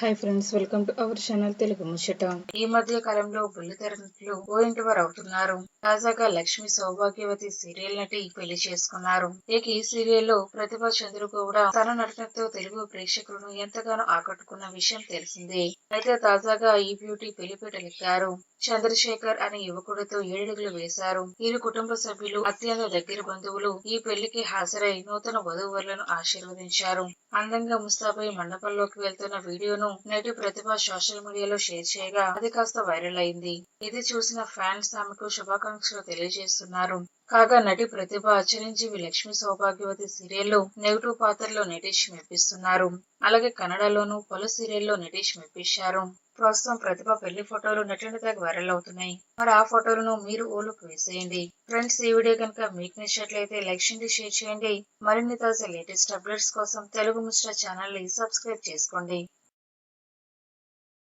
Hi friends welcome to our channel Telugu ముచ్చట ఈ మధ్య కాలంలో బుల్లితెర నటులు ఓ ఇంటి వారు అవుతున్నారు. తాజాగా లక్ష్మి సౌభాగ్యవతి సీరియల్ నటి పెళ్ళి చేసుకున్నారు. ఇక ఈ సీరియల్లో ప్రతిభ చంద్రు కూడా తన నటనతో తెలుగు ప్రేక్షకులను ఎంతగానో ఆకట్టుకున్న విషయం తెలిసిందే. అయితే తాజాగా ఈ బ్యూటీ పెళ్ళిపీటలెక్కారు చంద్రశేఖర్ అనే యువకుడితో ఏడుగులు వేశారు. వీరి కుటుంబ సభ్యులు అత్యంత దగ్గర బంధువులు ఈ పెళ్ళికి హాజరై నూతన వధూవరులను ఆశీర్వదించారు. అందంగా ముస్తాబై మండపంలోకి వెళ్తున్న వీడియోను నటి ప్రతిభ సోషల్ మీడియాలో షేర్ చేయగా అది కాస్త వైరల్ అయింది. ఇది చూసిన ఫ్యాన్స్ ఆమెకు శుభాకాంక్షలు తెలియజేస్తున్నారు. కాగా నటి ప్రతిభ చిరంజీవి లక్ష్మి సౌభాగ్యవతి సీరియల్లో నెగిటివ్ పాత్రలో నటేష్ మెప్పిస్తున్నారు. అలాగే కన్నడలోనూ పలు సీరియల్లో నటేష్ మెప్పించారు. ప్రస్తుతం ప్రతిభ పెళ్ళి ఫోటోలు నటునిగా వైరల్ అవుతున్నాయి. మరి ఆ ఫోటోలను మీరు ఓలుకు వేసేయండి. ఫ్రెండ్స్ ఈ వీడియో కనుక మీకు నచ్చినట్లయితే లైక్ చేయండి షేర్ చేయండి. మరిన్ని తాజా లేటెస్ట్ అప్డేట్స్ కోసం తెలుగు ముచ్చట ఛానల్ని సబ్స్క్రైబ్ చేసుకోండి.